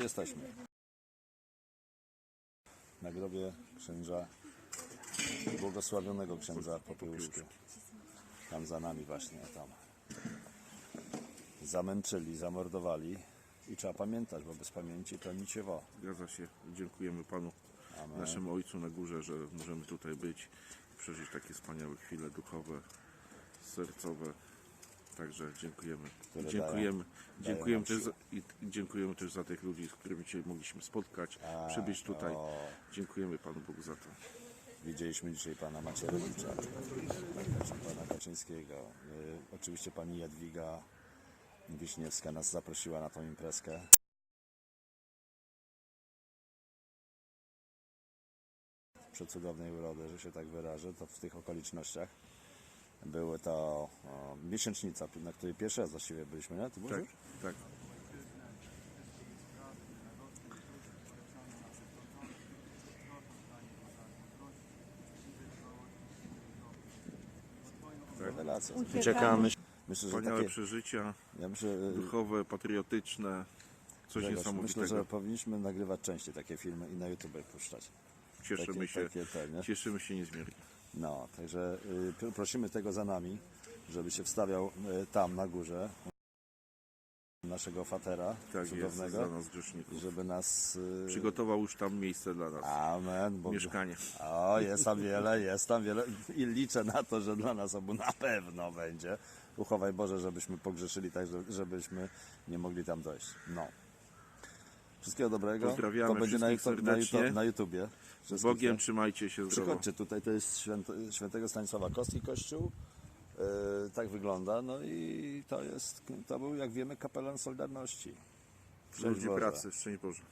Gdzie jesteśmy? Na grobie księdza, błogosławionego księdza Popiełuszki. Tam za nami właśnie, tam. Zamęczyli, zamordowali. I trzeba pamiętać, bo bez pamięci to nic się wo. Zgadza się. Dziękujemy Panu, naszemu Ojcu na górze, że możemy tutaj być, przeżyć takie wspaniałe chwile duchowe, sercowe. Także dziękujemy. Które Dziękujemy, dają dziękujemy, nam też za, i dziękujemy też za tych ludzi, z którymi się mogliśmy spotkać, przybyć tutaj. o. Dziękujemy Panu Bogu za to. Widzieliśmy dzisiaj pana Macierewicza, pana Kaczyńskiego. Y, oczywiście pani Jadwiga Wiśniewska nas zaprosiła na tą imprezkę. Przecudownej urody, że się tak wyrażę, to w tych okolicznościach były to o, miesięcznica, na której pierwszy raz właściwie byliśmy, nie? Ty Tak, tak. Rewelacja. Czekamy. Myślę, że Wspaniałe takie, przeżycia ja myślę, y, duchowe, patriotyczne, coś Grzegorz, niesamowitego. myślę, że powinniśmy nagrywać częściej takie filmy i na YouTube puszczać. Cieszymy takie- się, takie nie? cieszymy się niezmiernie. No, także y, pr- prosimy tego za nami, żeby się wstawiał y, tam na górze naszego fatera Tak jest, cudownego za nas grzeszników. i żeby nas y, Przygotował już tam miejsce dla nas. Amen. Bo, Mieszkanie. o, jest tam wiele, jest tam wiele i liczę na to, że dla nas obu na pewno będzie. Uchowaj Boże, żebyśmy pogrzeszyli tak, że- żebyśmy nie mogli tam dojść. No. Wszystkiego dobrego. Pozdrawiamy to będzie na, na. YouTube, na YouTubie. Z Wszystkich, Bogiem nie? trzymajcie się zdrowo. Przychodźcie tutaj, to jest święto, świętego Stanisława Kostki kościół. Yy, tak wygląda. No i to jest, to był jak wiemy kapelan Solidarności. Ludzi pracy, szczęść Boże.